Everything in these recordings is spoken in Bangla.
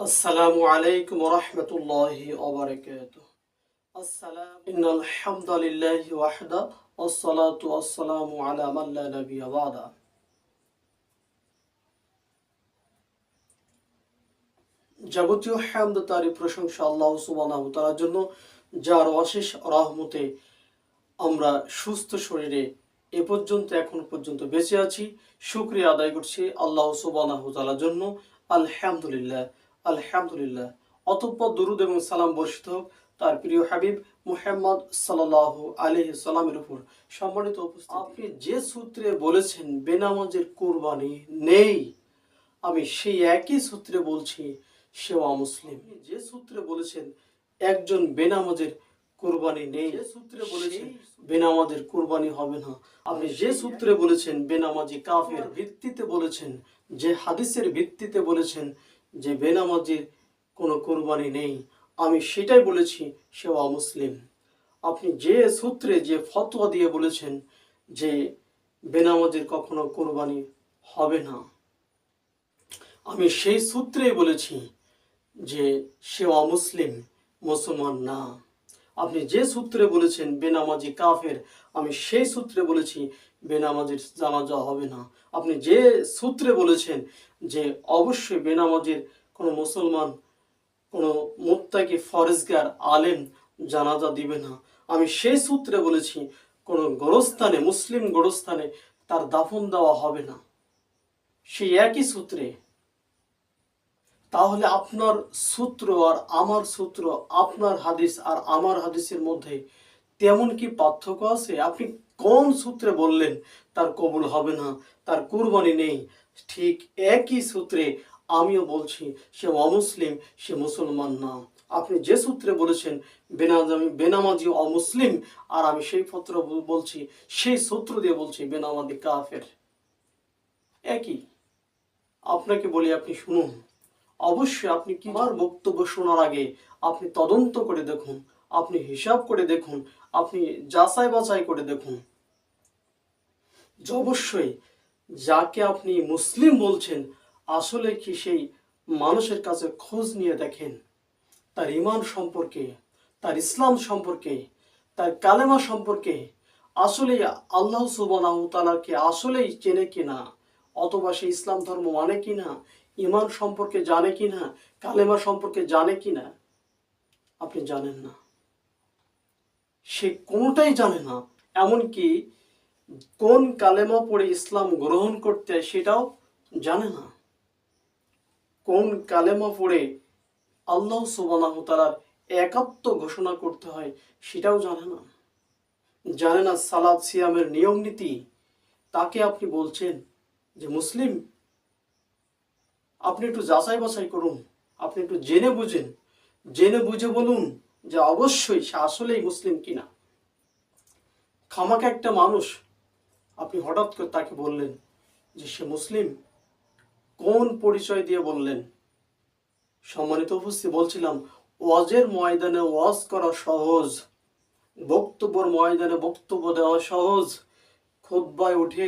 السلام عليكم ورحمة الله وبركاته السلام إن الحمد لله وحده والصلاة والسلام على من لا نبي بعده যাবতীয় হ্যামদ তারই প্রশংসা আল্লাহ সুবহানাহু তাআলার জন্য যার অশেষ রহমতে আমরা সুস্থ শরীরে এ পর্যন্ত এখন পর্যন্ত বেঁচে আছি শুক্রিয়া আদায় করছি আল্লাহ সুবহানাহু তাআলার জন্য আলহামদুলিল্লাহ আলহামদুলিল্লাহ। অতঃপর দুরুদ এবং সালাম বর্ষিত হোক। তার প্রিয় হাবিব মুহাম্মদ সাল্লাহ আলহি সালামের উপর সম্মানিত উপস্থিত। আপনি যে সূত্রে বলেছেন বেনামাজের কোরবানি নেই আমি সেই একই সূত্রে বলছি সেও মুসলিম যে সূত্রে বলেছেন একজন বেনামাজের কোরবানি নেই যে সূত্রে বলেছেন বেনামাজের কোরবানি হবে না। আপনি যে সূত্রে বলেছেন বেনামাজি কাফের ভিত্তিতে বলেছেন যে হাদিসের ভিত্তিতে বলেছেন যে বেনামাজির কোনো কোরবানি নেই। আমি সেটাই বলেছি সেও মুসলিম আপনি যে সূত্রে যে ফতোয়া দিয়ে বলেছেন যে বেনামাজির কখনো কোরবানি হবে না, আমি সেই সূত্রেই বলেছি যে সে অমুসলিম, মুসলমান না। আপনি যে সূত্রে বলেছেন বেনামাজি কাফের, আমি সেই সূত্রে বলেছি বেনামাজির জানাজা হবে না। আপনি যে সূত্রে বলেছেন যে অবশ্যই বেনামাজির কোনো মুসলমান, কোনো মুত্তাকি ফরেজগার, আলেম জানাজা দিবে না। আমি সেই সূত্রে বলেছি, কোনো গোরস্থানে, মুসলিম গোরস্থানে তার দাফন দেওয়া হবে না। সেই একই সূত্রে। তাহলে আপনার সূত্র আর আমার সূত্র, আপনার হাদিস আর আমার হাদিসের মধ্যে তেমন কি পার্থক্য আছে? আপনি কোন সূত্রে বললেন তার কবুল হবে না, তার কুরবানি নেই? ঠিক একই সূত্রে আমিও বলছি, সে অমুসলিম, সে মুসলমান না। আপনি যে সূত্রে বলেছেন বেনাজামি বেনামাজি অমুসলিম, আর আমি সেই পত্র বলছি, সেই সূত্র দিয়ে বলছি, বেনামাজি কাফের। একই। আপনাকে বলি, আপনি শুনুন। অবশ্যই আপনি কি আমার বক্তব্য শোনার আগে আপনি তদন্ত করে দেখুন, আপনি হিসাব করে দেখুন, আপনি যাচাই বাছাই করে দেখুন। অবশ্যই যাকে আপনি মুসলিম বলছেন আসলে কি সেই মানুষের কাছে খোঁজ নিয়ে দেখেন? তার ইমান সম্পর্কে, তার ইসলাম সম্পর্কে, তার কালেমা সম্পর্কে আসলে আল্লাহ সুবাহ তালাকে আসলেই চেনে কিনা? অথবা সে ইসলাম ধর্ম মানে কিনা? ইমান সম্পর্কে জানে কিনা? কালেমা সম্পর্কে জানে কিনা? আপনি জানেন না। সে কোনোটাই জানে না। এমনকি কোন কালেমা পড়ে ইসলাম গ্রহণ করতে সেটাও জানে না। কোন কালেমা পড়ে আল্লাহ সুবাহ তালার একাত্ম ঘোষণা করতে হয় সেটাও জানে না। জানে না সালাদ সিয়ামের নিয়ম নীতি। তাকে আপনি বলছেন যে, মুসলিম, আপনি একটু যাচাই বাছাই করুন। আপনি একটু জেনে বুঝেন। জেনে বুঝে বলুন যে, অবশ্যই সে আসলেই মুসলিম কিনা। খামাকে একটা মানুষ, আপনি হঠাৎ করে তাকে বললেন যে, সে মুসলিম কোন পরিচয় দিয়ে বললেন? সম্মানিত উপস্থিত, বলছিলাম, ওয়াজের ময়দানে ওয়াজ করা সহজ, বক্তব্যর ময়দানে বক্তব্য দেওয়া সহজ খোদ্বায় উঠে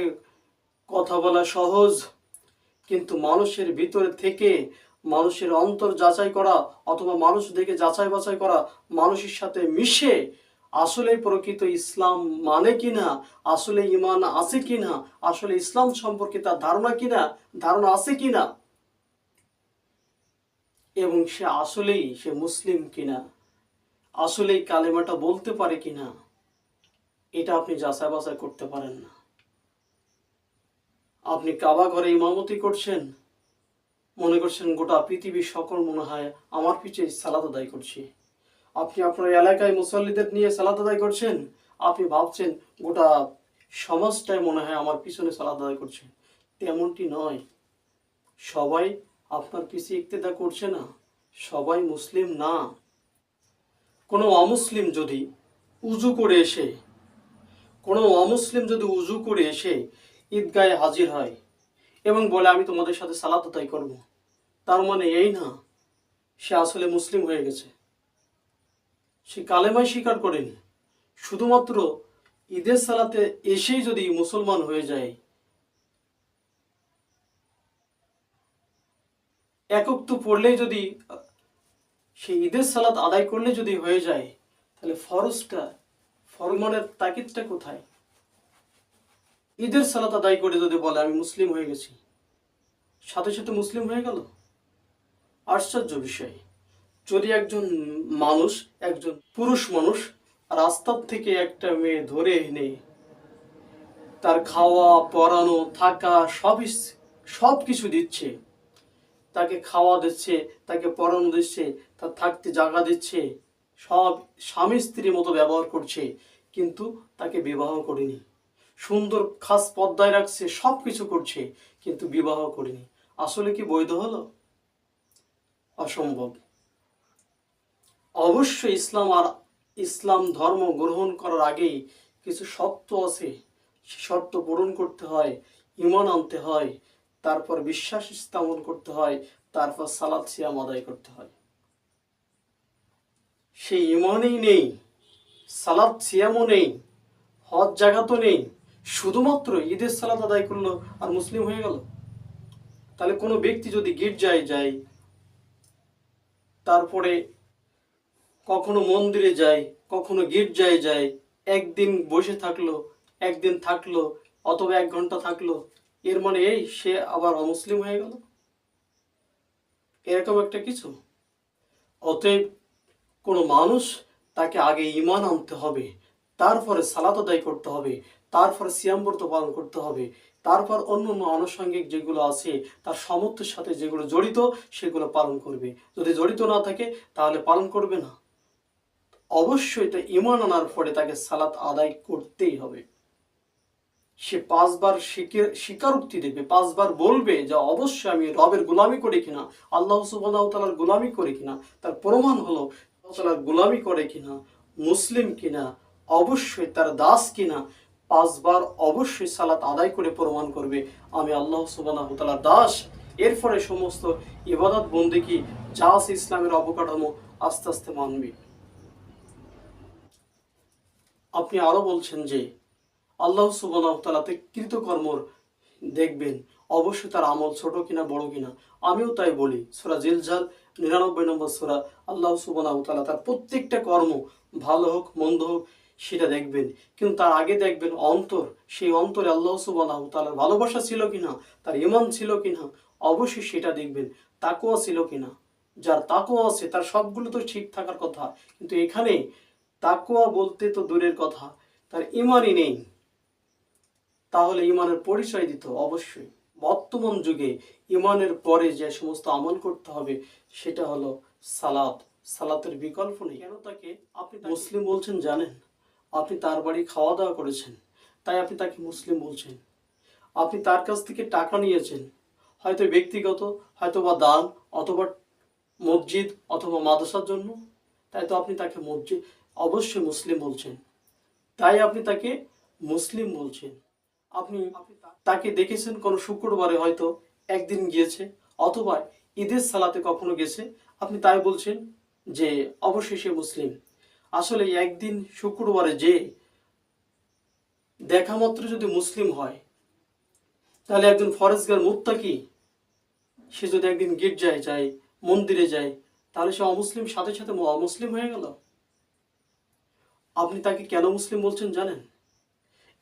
কথা বলা সহজ, কিন্তু মানুষের ভিতরে থেকে মানুষের অন্তর যাচাই করা অথবা মানুষ দেখে যাচাই বাছাই করা, মানুষের সাথে মিশে আসলে প্রকৃত ইসলাম মানে কিনা? আসলে ইমান আছে কিনা? আসলে ইসলাম সম্পর্কে তার ধারণা কিনা? ধারণা আছে কিনা? এবং সে আসলেই সে মুসলিম কিনা? আসলেই কালেমাটা বলতে পারে কিনা? এটা আপনি যাচাই বাছাই করতে পারেন না। আপনি কাবা ঘরে ইমামতি করছেন, মনে করছেন গোটা পৃথিবীর সকল মনে হয় আমার পিছে সালাদ আদায় করছি। আপনি আপনার এলাকায় মুসল্লিদের নিয়ে সালাদ আদায় করছেন? আপনি ভাবছেন গোটা সমাজটাই মনে হয় আমার পিছনে সালাদ আদায় করছে। তেমনটি নয়। সবাই আপনার পিছিয়ে ইক্তেদা করছে না। সবাই মুসলিম না। কোনো অমুসলিম যদি উজু করে এসে, কোনো অমুসলিম যদি উজু করে এসে ঈদগায়ে হাজির হয় এবং বলে, আমি তোমাদের সাথে সালাত আদায় করব। তার মানে এই না, সে আসলে মুসলিম হয়ে গেছে। সে কালেমাই স্বীকার করেনি। শুধুমাত্র ঈদের সালাতে এসেই যদি মুসলমান হয়ে যায়, একক তো পড়লেই যদি সেই ঈদের সালাত আদায় করলে যদি হয়ে যায়, তাহলে ফরজটা, ফরমানের তাকিদটা কোথায়? ঈদের সালাত আদায় করে যদি বলে, আমি মুসলিম হয়ে গেছি। সাথে সাথে মুসলিম হয়ে গেল? আশ্চর্য বিষয়। যদি একজন মানুষ, একজন পুরুষ মানুষ রাস্তার থেকে একটা মেয়ে ধরে এনে তার খাওয়া পরানো থাকা, সবই সব কিছু দিচ্ছে, তাকে খাওয়া দিচ্ছে, তাকে পরানো দিচ্ছে, তার থাকতে জায়গা দিচ্ছে, সব স্বামী স্ত্রীর মতো ব্যবহার করছে, কিন্তু তাকে বিবাহ করেনি। সুন্দর খাস পদ্মায় রাখছে সব কিছু করছে, কিন্তু বিবাহ করেনি। আসলে কি বৈধ হলো? অসম্ভব। অবশ্যই ইসলাম আর ইসলাম ধর্ম গ্রহণ করার আগেই কিছু শর্ত আছে। শর্ত পূরণ করতে হয়, ইমান আনতে হয়, তারপর বিশ্বাস স্থাপন করতে হয়, তারপর সালাদ সিয়াম আদায় করতে হয়। সেই ইমানই নেই সালাদ সিয়ামও নেই, হজ জায়গা তো নেই, শুধুমাত্র ঈদের সালাদ আদায় করল আর মুসলিম হয়ে গেল। তাহলে কোনো ব্যক্তি যদি গির্জায় যায়, তারপরে কখনো মন্দিরে যায় কখনো গির্জায় যায় একদিন বসে থাকল, একদিন থাকল, অথবা এক ঘণ্টা থাকল। এর মানে এই, সে আবার অমুসলিম হয়ে গেল? এরকম একটা কিছু? অতএব কোনো মানুষ তাকে আগে ইমান আনতে হবে, তারপরে সালাত আদায় করতে হবে, তারপরে সিয়াম ব্রত পালন করতে হবে, তারপর অন্য অন্য আনুষঙ্গিক যেগুলো আছে, তার সমর্থের সাথে যেগুলো জড়িত, সেগুলো পালন করবে। যদি জড়িত না থাকে, তাহলে পালন করবে না। অবশ্যই তা ইমান আনার পরে তাকে সালাত আদায় করতেই হবে। সে পাঁচবার স্বীকার- স্বীকারোক্তি দেবে পাঁচবার বলবে যে অবশ্যই আমি রবের গোলামি করি কিনা, আল্লাহ সুবাহ তালার গোলামি করি কিনা, তার প্রমাণ হলো তাআলার গোলামি করে কিনা, মুসলিম কিনা, অবশ্যই তার দাস কিনা, পাঁচবার অবশ্যই সালাত আদায় করে প্রমাণ করবে, আমি আল্লাহ সুবাহ তালার দাস। এর ফলে সমস্ত ইবাদত বন্দিকি যা আছে ইসলামের অবকাঠামো আস্তে আস্তে মানবে। আপনি আরও বলছেন যে আল্লাহ সুবাহতালাতে কৃতকর্মর দেখবেন। অবশ্যই তার আমল ছোট কিনা, বড় কিনা। আমিও তাই বলি। সোরা জিলজাল নিরানব্বই নম্বর সোরা, আল্লাহ সুবাহতালা তার প্রত্যেকটা কর্ম ভালো হোক, মন্দ হোক, সেটা দেখবেন। কিন্তু তার আগে দেখবেন অন্তর, সেই অন্তরে আল্লাহ সুবাহতালার ভালোবাসা ছিল কিনা, তার ইমান ছিল কিনা, অবশ্যই সেটা দেখবেন। তাকুয়া ছিল কিনা। যার তাকুয়া আছে, তার সবগুলো তো ঠিক থাকার কথা। কিন্তু এখানে তাকুয়া বলতে তো দূরের কথা তার ইমানই নেই। তাহলে ইমানের পরিচয় দিত অবশ্যই। বর্তমান যুগে ইমানের পরে যে সমস্ত আমল করতে হবে সেটা হলো সালাত। সালাতের বিকল্প নেই। কেন তাকে? আপনি মুসলিম বলছেন জানেন? আপনি তার বাড়ি খাওয়া দাওয়া করেছেন তাই আপনি তাকে মুসলিম বলছেন। আপনি তার কাছ থেকে টাকা নিয়েছেন হয়তো ব্যক্তিগত হয়তো বা দান অথবা মসজিদ অথবা মাদ্রাসার জন্য। তাই তো আপনি তাকে মসজিদ অবশ্যই মুসলিম বলছেন। তাই আপনি তাকে মুসলিম বলছেন। আপনি তাকে দেখেছেন কোনো শুক্রবারে হয়তো একদিন গিয়েছে, অথবা ঈদের সালাতে কখনো গেছে। আপনি তাই বলছেন যে অবশ্যই সে মুসলিম। আসলে একদিন শুক্রবারে যে দেখা মাত্র যদি মুসলিম হয়, তাহলে একজন ফরেজগার মুত্তাকি, সে যদি একদিন গির্জায় যায়, মন্দিরে যায়, তাহলে সে অমুসলিম, সাথে সাথে অমুসলিম হয়ে গেল? আপনি তাকে কেন মুসলিম বলছেন জানেন?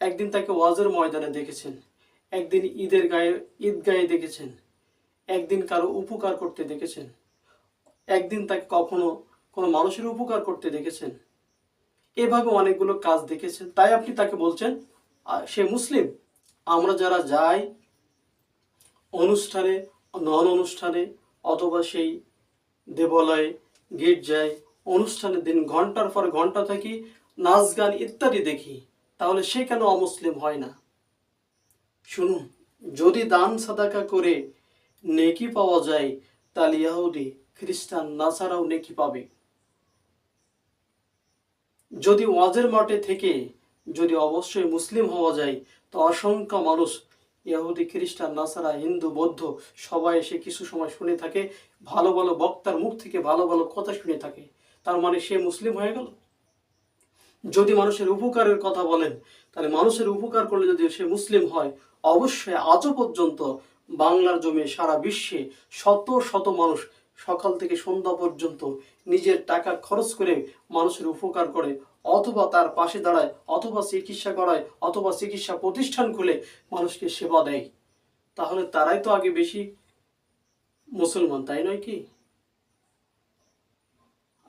একদিন তাকে ওয়াজের ময়দানে দেখেছেন, একদিন ঈদের গায়ে ঈদ গায়ে দেখেছেন, একদিন কারও উপকার করতে দেখেছেন, একদিন তাকে কখনো কোনো মানুষের উপকার করতে দেখেছেন। এভাবে অনেকগুলো কাজ দেখেছেন, তাই আপনি তাকে বলছেন সে মুসলিম। আমরা যারা যাই অনুষ্ঠানে নন অনুষ্ঠানে অথবা সেই দেবালয়ে গির্জায় অনুষ্ঠানের দিন ঘণ্টার পর ঘণ্টা থাকি নাচ গান ইত্যাদি দেখি, তাহলে সে কেন অমুসলিম হয় না? শুনুন, যদি দান সাদাকা করে নেকি পাওয়া যায়, তাহলে ইয়াহুদি, খ্রিস্টান, নাসারাও নেকি পাবে। যদি ওয়াজের মাঠে থেকে যদি অবশ্যই মুসলিম হওয়া যায়, তো অসংখ্য মানুষ ইহুদি খ্রিস্টান, নাসারা, হিন্দু, বৌদ্ধ, সবাই এসে কিছু সময় শুনে থাকে, ভালো ভালো বক্তার মুখ থেকে ভালো ভালো কথা শুনে থাকে। তার মানে সে মুসলিম হয়ে গেল? যদি মানুষের উপকারের কথা বলেন, তাহলে মানুষের উপকার করলে যদি সে মুসলিম হয়, অবশ্যই আজও পর্যন্ত বাংলার জমে সারা বিশ্বে শত শত মানুষ সকাল থেকে সন্ধ্যা পর্যন্ত নিজের টাকা খরচ করে মানুষের উপকার করে, অথবা তার পাশে দাঁড়ায়, অথবা চিকিৎসা করায়, অথবা চিকিৎসা প্রতিষ্ঠান খুলে মানুষকে সেবা দেয়। তাহলে তারাই তো আগে বেশি মুসলমান, তাই নয় কি?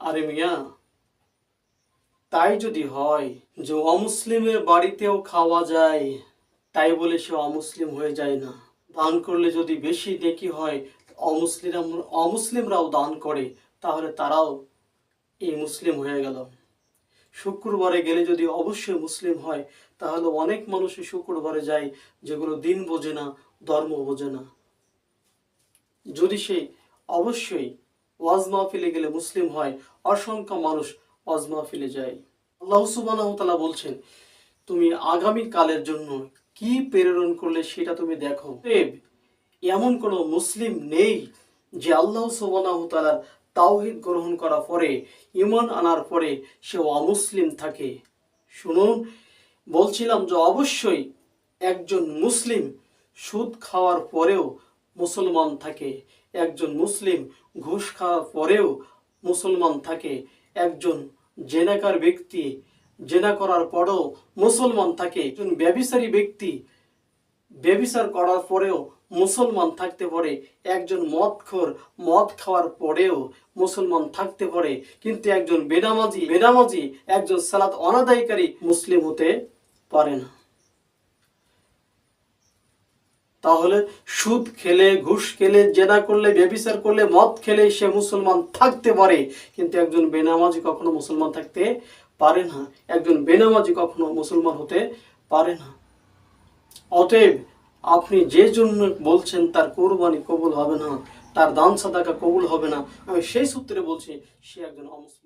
আরে মিয়া তাই যদি হয় যে অমুসলিমের বাড়িতেও খাওয়া যায়, তাই বলে সে অমুসলিম হয়ে যায় না। দান করলে যদি বেশি নেকি হয় অমুসলিম অমুসলিমরাও দান করে, তাহলে তারাও এই মুসলিম হয়ে গেল। শুক্রবারে গেলে যদি অবশ্যই মুসলিম হয়, তাহলে অনেক মানুষই শুক্রবারে যায় যেগুলো দিন বোঝে না, ধর্ম বোঝে না। যদি সে অবশ্যই ওয়াজ মাহফিলে গেলে মুসলিম হয়, অসংখ্য মানুষ ওয়াজ মাহফিলে যায় আল্লাহ তাআলা বলছেন, তুমি আগামী কালের জন্য কি প্রেরণ করলে সেটা তুমি দেখো? এমন কোন মুসলিম নেই যে আল্লাহ সুবহানাহু তাআলার তাওহীদ গ্রহণ করার পরে ইমান আনার পরে সে অমুসলিম থাকে। শুনুন, বলছিলাম যে অবশ্যই একজন মুসলিম সুদ খাওয়ার পরেও মুসলমান থাকে, একজন মুসলিম ঘুষ খাওয়ার পরেও মুসলমান থাকে, একজন জেনাকার ব্যক্তি, জেনা করার পরেও মুসলমান থাকে। একজন ব্যবসারী ব্যক্তি ব্যবসার করার পরেও মুসলমান থাকতে পারে। একজন মদখোর, মদ খাওয়ার পরেও মুসলমান থাকতে পারে। কিন্তু একজন বেনামাজি বেনামাজি একজন সালাত অনাদায়কারী মুসলিম হতে পারে না। তাহলে সুদ খেলে, ঘুষ খেলে জেনা করলে ব্যবিচার করলে, মদ খেলে সে মুসলমান থাকতে পারে। কিন্তু একজন বেনামাজি কখনো মুসলমান থাকতে পারে না। একজন বেনামাজি কখনো মুসলমান হতে পারে না। অতএব আপনি যে জন্য বলছেন, তার কোরবানি কবুল হবে না, তার দান সাদাকা কবুল হবে না, আমি সেই সূত্রে বলছি, সে একজন অমুসলিম।